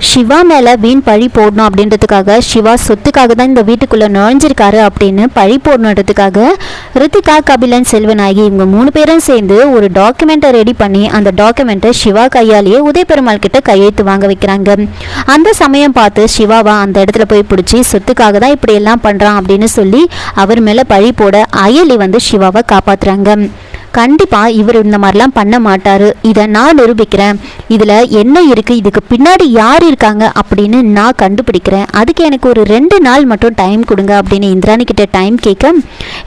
சிவா மேலே வீண் பழி போடணும் அப்படின்றதுக்காக சிவா சொத்துக்காக தான் இந்த வீட்டுக்குள்ளே நுழைஞ்சிருக்காரு அப்படின்னு பழி போடணுன்றதுக்காக ரித்திகா கபிலன் செல்வநாயகி இவங்க மூணு பேரும் சேர்ந்து ஒரு டாக்குமெண்ட்டை ரெடி பண்ணி அந்த டாக்குமெண்ட்டை சிவா கையாலேயே உதயபெருமாள் கிட்ட கையெழுத்து வாங்க வைக்கிறாங்க. அந்த சமயம் பார்த்து சிவாவா அந்த இடத்துல போய் பிடிச்சி சொத்துக்காக தான் இப்படி எல்லாம் பண்ணுறான் அப்படின்னு சொல்லி அவர் மேலே பழி போட அயலி வந்து சிவாவை காப்பாற்றுறாங்க கண்டிப்பா இவர் இந்த மாதிரிலாம் பண்ண மாட்டார். இதை நான் நிரூபிக்கிறேன். இதில் என்ன இருக்குது இதுக்கு பின்னாடி யார் இருக்காங்க அப்படின்னு நான் கண்டுபிடிக்கிறேன். அதுக்கு எனக்கு ஒரு ரெண்டு நாள் மட்டும் டைம் கொடுங்க அப்படின்னு இந்திராணி கிட்ட டைம் கேட்க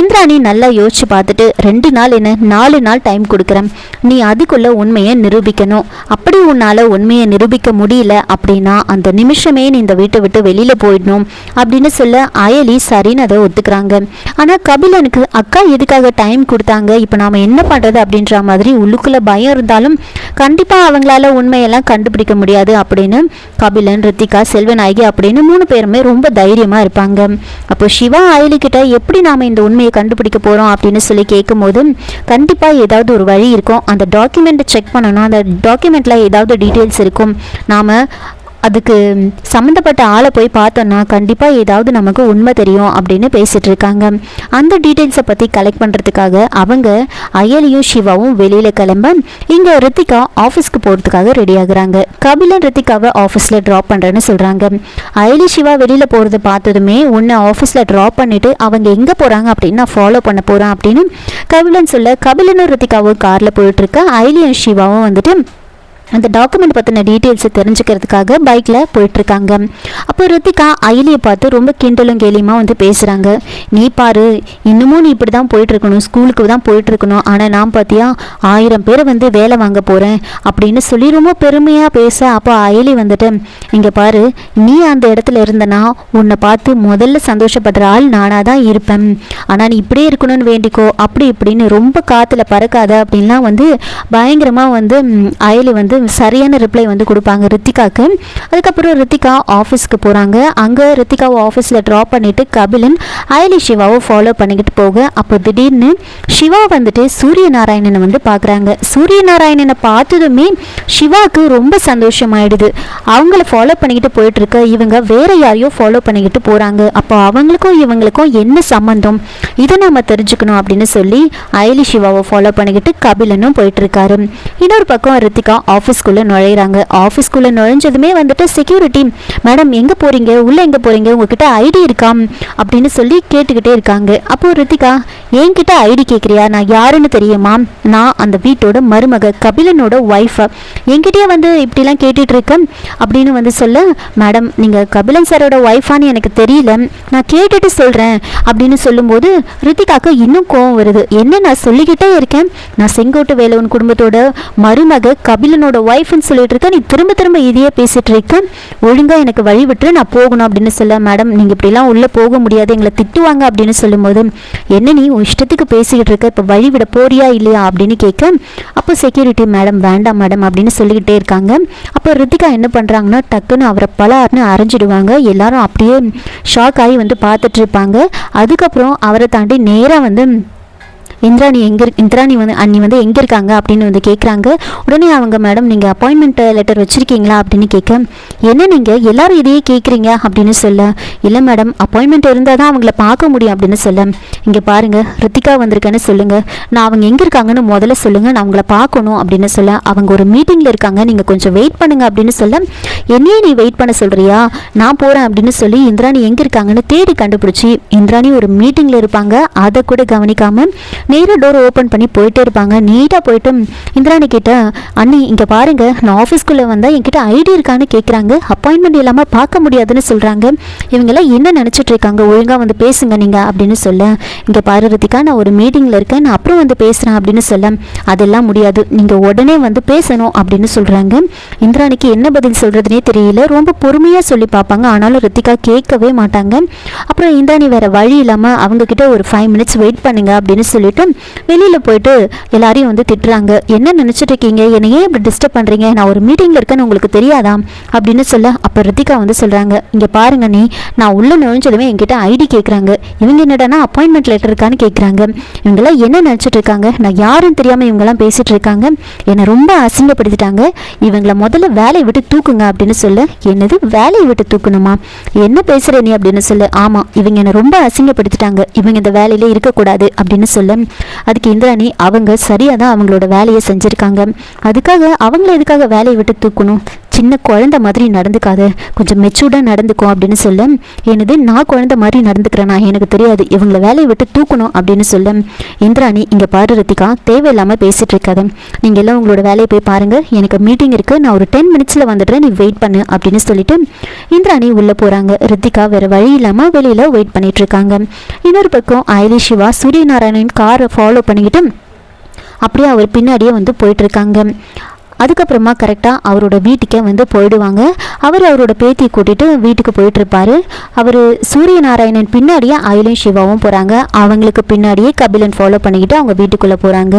இந்திராணி நல்லா யோசிச்சு பார்த்துட்டு ரெண்டு நாள் என்ன? நாலு நாள் டைம் கொடுக்குறேன். நீ அதுக்குள்ளே உண்மையை நிரூபிக்கணும். அப்படி உன்னால் உண்மையை நிரூபிக்க முடியல அப்படின்னா அந்த நிமிஷமே நீ இந்த வீட்டை விட்டு வெளியில் போயிடணும் அப்படின்னு சொல்ல அயலி சரின்னு அதை ஒத்துக்கிறாங்க. ஆனால் கபிலனுக்கு அக்கா எதுக்காக டைம் கொடுத்தாங்க? இப்போ நாம என்ன பண்ணுறது அப்படின்ற மாதிரி உள்ளுக்குள்ளே பயம் இருந்தாலும் கண்டிப்பாக அவங்களால உண்மையெல்லாம் கண்டுபிடிக்க முடியாது அப்படின்னு கபிலன் ரித்திகா செல்வநாயகி அப்படின்னு மூணு பேருமே ரொம்ப தைரியமாக இருப்பாங்க. அப்போ சிவா ஆயிலிக்கிட்ட எப்படி நாம் இந்த உண்மையை கண்டுபிடிக்க போகிறோம் அப்படின்னு சொல்லி கேட்கும்போது கண்டிப்பாக ஏதாவது ஒரு வழி இருக்கும். அந்த டாக்குமெண்ட்டை செக் பண்ணணும். அந்த டாக்குமெண்ட்டில் ஏதாவது டீட்டெயில்ஸ் இருக்கும். நாம் அதுக்கு சம்மந்தப்பட்ட ஆளை போய் பார்த்தோன்னா கண்டிப்பாக ஏதாவது நமக்கு உண்மை தெரியும் அப்படின்னு பேசிகிட்டு இருக்காங்க. அந்த டீட்டெயில்ஸை பற்றி கலெக்ட் பண்ணுறதுக்காக அவங்க அயலியும் சிவாவும் வெளியில் கிளம்ப இங்கே ரித்திகா ஆஃபீஸ்க்கு போகிறதுக்காக ரெடி ஆகுறாங்க. கபிலன் ரித்திகாவை ஆஃபீஸில் ட்ராப் பண்ணுறேன்னு சொல்கிறாங்க அயலி சிவா வெளியில் போகிறத பார்த்ததுமே உன்னை ஆஃபீஸில் ட்ராப் பண்ணிவிட்டு அவங்க எங்கே போகிறாங்க அப்படின்னு நான் ஃபாலோ பண்ண போகிறேன் அப்படின்னு கபிலன் சொல்ல கபிலனும் ரித்திகாவும் காரில் போயிட்டுருக்க அயலியும் சிவாவும் வந்துட்டு அந்த டாக்குமெண்ட் பற்றின டீட்டெயில்ஸை தெரிஞ்சுக்கிறதுக்காக பைக்கில் போயிட்டுருக்காங்க. அப்போ ரித்திகா அயலியை பார்த்து ரொம்ப கிண்டலும் கேலியுமா வந்து பேசுகிறாங்க நீ பாரு இன்னமும் நீ இப்படி தான் போயிட்டுருக்கணும். ஸ்கூலுக்கு தான் போயிட்டுருக்கணும். ஆனால் நான் பார்த்தியா ஆயிரம் பேரை வந்து வேலை வாங்க போகிறேன் அப்படின்னு சொல்லி ரொம்ப பெருமையாக பேச அப்போ அயலி வந்துட்டு இங்கே பாரு நீ அந்த இடத்துல இருந்தனா உன்னை பார்த்து முதல்ல சந்தோஷப்படுற ஆள் நானாக தான் இருப்பேன். ஆனால் நீ இப்படியே இருக்கணும்னு வேண்டிக்கோ அப்படி இப்படின்னு ரொம்ப காற்றுல பறக்காத அப்படின்லாம் வந்து பயங்கரமாக வந்து அயலி வந்து சரியான ரிப்ளை வந்து கொடுப்பாங்க ரித்திகாவுக்கு அதுக்கப்புறம் ரித்திகா ஆஃபீஸ்க்கு போகிறாங்க அங்கே ரித்திகாவை ஆஃபீஸில் ட்ராப் பண்ணிவிட்டு கபிலன் அயலி சிவாவை ஃபாலோ பண்ணிக்கிட்டு போக. அப்போ திடீர்னு சிவா வந்துட்டு சூரிய நாராயணனை வந்து பார்க்குறாங்க சூரிய நாராயணனை பார்த்ததுமே சிவாவுக்கு ரொம்ப சந்தோஷமாயிடுது. அவங்கள ஃபாலோ பண்ணிக்கிட்டு போயிட்டு இருக்க இவங்க வேற யாரையோ ஃபாலோ பண்ணிக்கிட்டு போகிறாங்க அப்போ அவங்களுக்கும் இவங்களுக்கும் என்ன சம்மந்தம் இதை நாம தெரிஞ்சுக்கணும் அப்படின்னு சொல்லி அயலி சிவாவை ஃபாலோ பண்ணிக்கிட்டு கபிலனும் போயிட்டுருக்காரு. இன்னொரு பக்கம் ரித்திகா ஆஃபீஸ்க்குள்ளே நுழையிறாங்க. ஆஃபீஸ்க்குள்ளே நுழைஞ்சதுமே வந்துட்டு செக்யூரிட்டி மேடம் எங்கே போகிறீங்க உள்ளே எங்கே போகிறீங்க உங்ககிட்ட ஐடி இருக்கா? அப்படின்னு சொல்லி கேட்டுக்கிட்டே இருக்காங்க. அப்போ ரித்திகா என்கிட்ட ஐடி கேட்குறியா நான் யாருன்னு தெரியுமா? நான் அந்த வீட்டோட மருமக கபிலனோட ஒய்ஃபை என்கிட்டயே வந்து இப்படிலாம் கேட்டுட்டு இருக்கேன் அப்படின்னு வந்து சொல்ல மேடம் நீங்கள் கபிலன் சாரோட ஒய்ஃபான்னு எனக்கு தெரியல. நான் கேட்டுட்டு சொல்கிறேன் அப்படின்னு சொல்லும்போது ரித்திகாக்கு இன்னும் கோவம் வருது. என்ன நான் சொல்லிக்கிட்டே இருக்கேன்? நான் செங்கோட்டு வேலவன் குடும்பத்தோட மருமக கபிலனோட ஒய்ஃப்னு சொல்லிட்டு இருக்கேன் நீ திரும்ப திரும்ப இதையே பேசிட்டு இருக்க. ஒழுங்காக எனக்கு வழி விட்டு நான் போகணும் அப்படின்னு சொல்ல மேடம் நீங்கள் இப்படிலாம் உள்ளே போக முடியாது எங்களை திட்டுவாங்க அப்படின்னு சொல்லும்போது என்ன நீ உன் இஷ்டத்துக்கு பேசிக்கிட்டு இருக்க இப்போ வழி விட போறியா இல்லையா? அப்படின்னு கேட்க அப்போ செக்யூரிட்டி மேடம் வேண்டாம் மேடம் அப்படின்னு சொல்லிக்கிட்டே இருக்காங்க. அப்போ ரித்திகா என்ன பண்ணுறாங்கன்னா டக்குன்னு அவரை பலார்னு அரைஞ்சிடுவாங்க. எல்லாரும் அப்படியே ஷாக் ஆகி வந்து பார்த்துட்டு இருப்பாங்க. அதுக்கப்புறம் அவரை தாண்டி நேராக வந்து இந்திராணி எங்கே இந்திராணி வந்து அண்ணி வந்து எங்கே இருக்காங்க அப்படின்னு வந்து கேட்குறாங்க உடனே அவங்க மேடம் நீங்கள் அப்பாயின்மெண்ட் லெட்டர் வச்சுருக்கீங்களா அப்படின்னு கேட்க என்ன நீங்கள் எல்லாரும் இதையே கேட்குறீங்க அப்படின்னு சொல்ல இல்லை மேடம் அப்பாயின்மெண்ட் இருந்தால் தான் அவங்கள பார்க்க முடியும் அப்படின்னு சொல்ல. இங்கே பாருங்கள் ரித்திகா வந்திருக்கேன்னு சொல்லுங்கள் நான் அவங்க எங்கே இருக்காங்கன்னு முதல்ல சொல்லுங்கள் நான் அவங்கள பார்க்கணும் அப்படின்னு சொல்ல. அவங்க ஒரு மீட்டிங்கில் இருக்காங்க நீங்கள் கொஞ்சம் வெயிட் பண்ணுங்க அப்படின்னு சொல்ல. என்னையே நீ வெயிட் பண்ண சொல்கிறியா நான் போகிறேன் அப்படின்னு சொல்லி இந்திராணி எங்கே இருக்காங்கன்னு தேடி கண்டுபிடிச்சி இந்திராணி ஒரு மீட்டிங்கில் இருப்பாங்க. அதை கூட கவனிக்காமல் நேராக டோர் ஓப்பன் பண்ணி போயிட்டே இருப்பாங்க. நீட்டாக போயிட்டு இந்திராணி கிட்ட அண்ணி இங்கே பாருங்க. நான் ஆஃபீஸ்க்குள்ளே வந்தால் என்கிட்ட ஐடி இருக்கான்னு கேட்குறாங்க அப்பாயின்மெண்ட் இல்லாமல் பார்க்க முடியாதுன்னு சொல்கிறாங்க இவங்கெல்லாம் என்ன நினச்சிட்டு இருக்காங்க? ஒழுங்காக வந்து பேசுங்க நீங்கள் அப்படின்னு சொல்ல இங்கே பாரு ரித்திகா நான் ஒரு மீட்டிங்கில் இருக்கேன். நான் அப்புறம் வந்து பேசுகிறேன் அப்படின்னு சொல்ல அதெல்லாம் முடியாது. நீங்கள் உடனே வந்து பேசணும் அப்படின்னு சொல்கிறாங்க இந்திராணிக்கு என்ன பதில் சொல்கிறதுனே தெரியல. ரொம்ப பொறுமையாக சொல்லி பார்ப்பாங்க. ஆனாலும் ரித்திகா கேட்கவே மாட்டாங்க. அப்புறம் இந்திராணி வேறு வழி இல்லாமல் அவங்கக்கிட்ட ஒரு ஃபைவ் மினிட்ஸ் வெயிட் பண்ணுங்க அப்படின்னு சொல்லிட்டு சொல்லிட்டு வெளியில் போயிட்டு எல்லாரையும் வந்து திட்டுறாங்க. என்ன நினச்சிட்டு இருக்கீங்க? என்னை ஏன் இப்படி டிஸ்டர்ப் பண்ணுறீங்க நான் ஒரு மீட்டிங்கில் இருக்கேன்னு உங்களுக்கு தெரியாதா? அப்படின்னு சொல்ல அப்போ ரித்திகா வந்து சொல்கிறாங்க இங்கே பாருங்க நீ நான் உள்ள நுழைஞ்சதுமே என்கிட்ட ஐடி கேட்குறாங்க இவங்க என்னடானா அப்பாயின்மெண்ட் லெட்டர் இருக்கான்னு கேட்குறாங்க இவங்கெல்லாம் என்ன நினச்சிட்டு இருக்காங்க? நான் யாரும் தெரியாமல் இவங்கெல்லாம் பேசிட்டு இருக்காங்க. என்னை ரொம்ப அசிங்கப்படுத்திட்டாங்க. இவங்களை முதல்ல வேலையை விட்டு தூக்குங்க அப்படின்னு சொல்ல என்னது? வேலையை விட்டு தூக்கணுமா? என்ன பேசுகிற நீ? அப்படின்னு சொல்ல ஆமாம் இவங்க என்னை ரொம்ப அசிங்கப்படுத்திட்டாங்க. இவங்க இந்த வேலையிலே இருக்கக்கூடாது அப்படின்னு சொல்ல அதுக்கு இந்திராணி அவங்க சரியாக தான் அவங்களோட வேலையை செஞ்சுருக்காங்க. அதுக்காக அவங்கள எதுக்காக வேலையை விட்டு தூக்கணும்? சின்ன குழந்த மாதிரி நடந்துக்காத கொஞ்சம் மெச்சூர்டாக நடந்துக்கும் அப்படின்னு சொல்ல எனது நான் குழந்த மாதிரி நடந்துக்கிறேனா? எனக்கு தெரியாது. இவங்களை வேலையை விட்டு தூக்கணும் அப்படின்னு சொல்ல இந்திராணி இங்கே பாரு ரித்திகா தேவையில்லாமல் பேசிகிட்டு இருக்காது. நீங்கள் எல்லாம் உங்களோட வேலையை போய் பாருங்கள் எனக்கு மீட்டிங் இருக்குது நான் ஒரு டென் மினிட்ஸில் வந்துடுறேன். நீ வெயிட் பண்ணு அப்படின்னு சொல்லிட்டு இந்திராணி உள்ளே போகிறாங்க ரித்திகா வேறு வழி இல்லாமல் வெளியில் வெயிட் பண்ணிகிட்ருக்காங்க இன்னொரு பக்கம் ஐலி சிவா சூரியநாராயணன் காரை ஃபாலோ பண்ணிக்கிட்டு அப்படியே அவர் பின்னாடியே வந்து போயிட்டுருக்காங்க அதுக்கப்புறமா கரெக்டாக அவரோட வீட்டுக்கே வந்து போயிடுவாங்க. அவர் அவரோட பேத்தியை கூட்டிட்டு வீட்டுக்கு போயிட்டு அவர் அவர் சூரியநாராயணன் பின்னாடியே அயலும் சிவாவும் போகிறாங்க அவங்களுக்கு பின்னாடியே கபிலன் ஃபாலோ பண்ணிக்கிட்டு அவங்க வீட்டுக்குள்ளே போகிறாங்க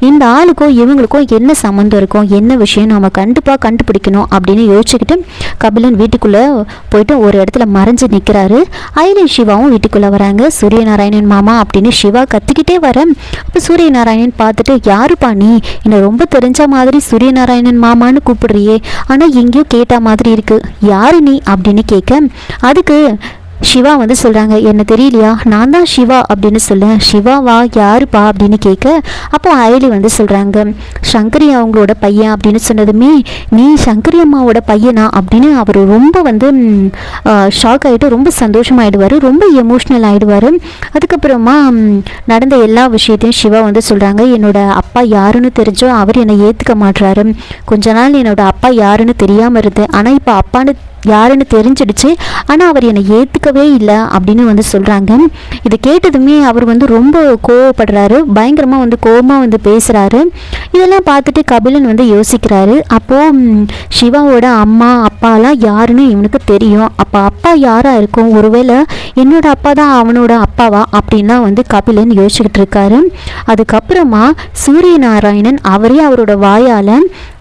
இந்த ஆளுக்கும் இவங்களுக்கும் என்ன சம்மந்தம் இருக்கும்? என்ன விஷயம்? நம்ம கண்டிப்பாக கண்டுபிடிக்கணும் அப்படின்னு யோசிச்சுக்கிட்டு கபிலன் வீட்டுக்குள்ளே போயிட்டு ஒரு இடத்துல மறைஞ்சு நிற்கிறாரு அயலின் சிவாவும் வீட்டுக்குள்ளே வராங்க. சூரியநாராயணன் மாமா அப்படின்னு சிவா கத்திக்கிட்டே வர. அப்போ சூரியநாராயணன் பார்த்துட்டு யாருப்பா நீ? என்னை ரொம்ப தெரிஞ்ச மாதிரி சூரிய சூரியநாராயணன் மாமான்னு கூப்பிடுறியே. ஆனால் எங்கேயோ கேட்ட மாதிரி இருக்கு. யாரு நீ? அப்படின்னு கேட்க அதுக்கு சிவா வந்து சொல்கிறாங்க என்ன தெரியலையா? நான் தான் சிவா அப்படின்னு சொல்ல சிவாவா யாருப்பா அப்படின்னு கேட்க அப்போ அயலி வந்து சொல்கிறாங்க சங்கரி அவங்களோட பையன் அப்படின்னு சொன்னதுமே நீ சங்கரி அம்மாவோட பையனா? அப்படின்னு அவர் ரொம்ப வந்து ஷாக் ஆகிட்டு ரொம்ப சந்தோஷமாயிடுவார் ரொம்ப எமோஷ்னல் ஆகிடுவார் அதுக்கப்புறமா நடந்த எல்லா விஷயத்தையும் சிவா வந்து சொல்கிறாங்க என்னோட அப்பா யாருன்னு தெரிஞ்சோ அவர் என்னை ஏற்றுக்க மாட்றாரு. கொஞ்ச நாள் என்னோட அப்பா யாருன்னு தெரியாமல் இருந்தேன். ஆனால் இப்போ அப்பான்னு யாருன்னு தெரிஞ்சிடுச்சு. ஆனால் அவர் என்னை ஏற்றுக்கவே இல்லை அப்படின்னு வந்து சொல்கிறாங்க இதை கேட்டதுமே அவர் வந்து ரொம்ப கோவப்படுறாரு. பயங்கரமாக வந்து கோவமாக வந்து பேசுகிறாரு இதெல்லாம் பார்த்துட்டு கபிலன் வந்து யோசிக்கிறாரு. அப்போது சிவாவோட அம்மா அப்பாலாம் யாருன்னு இவனுக்கு தெரியும். அப்போ அப்பா யாராக இருக்கும்? ஒருவேளை என்னோட அப்பா தான் அவனோட அப்பாவா? அப்படின்லாம் வந்து கபிலன் யோசிச்சுக்கிட்டு இருக்காரு. அதுக்கப்புறமா சூரிய நாராயணன் அவரே அவரோட வாயால்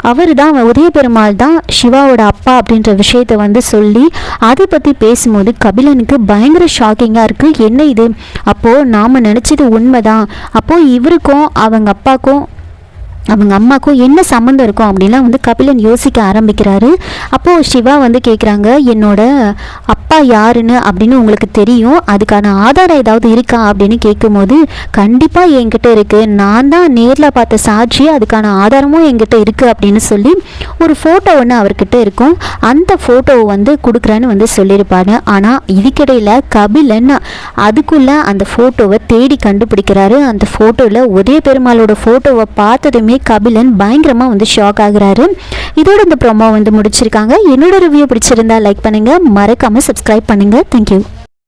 அவர் தான் உதய பெருமாள் தான் சிவாவோட அப்பா அப்படின்ற விஷயத்தை வந்து சொல்லி அதை பற்றி பேசும்போது கபிலனுக்கு பயங்கர ஷாக்கிங்காக இருக்குது என்ன இது? அப்போது நாம் நினச்சது உண்மைதான். அப்போது இவருக்கும் அவங்க அப்பாவுக்கும் அவங்க அம்மாக்கும் என்ன சம்மந்தம் இருக்கும் அப்படின்லாம் வந்து கபிலன் யோசிக்க ஆரம்பிக்கிறாரு. அப்போது சிவா வந்து கேட்குறாங்க என்னோட அப்பா யாருன்னு? அப்படின்னு உங்களுக்கு தெரியும். அதுக்கான ஆதாரம் ஏதாவது இருக்கா அப்படின்னு கேட்கும்போது கண்டிப்பாக என்கிட்ட இருக்குது நான் தான் நேரில் பார்த்த சாட்சி அதுக்கான ஆதாரமும் என்கிட்ட இருக்குது அப்படின்னு சொல்லி ஒரு ஃபோட்டோ ஒன்று அவர்கிட்ட இருக்கும். அந்த ஃபோட்டோவை வந்து கொடுக்குறேன்னு வந்து சொல்லியிருப்பாரு. ஆனால் இதுக்கிடையில் கபிலன் அதுக்குள்ளே அந்த ஃபோட்டோவை தேடி கண்டுபிடிக்கிறாரு. அந்த ஃபோட்டோவில் உதய பெருமாளோட ஃபோட்டோவை பார்த்ததுமே கபிலன் பயங்கரமாக வந்து ஷாக் ஆகுறாரு. இதோட இந்த ப்ரோமோ வந்து முடிச்சிருக்காங்க. என்னோட ரிவ்யூ பிடிச்சிருந்தா லைக் பண்ணுங்கள் மறக்காமல் சப்ஸ்கிரைப் பண்ணுங்கள் தேங்க்யூ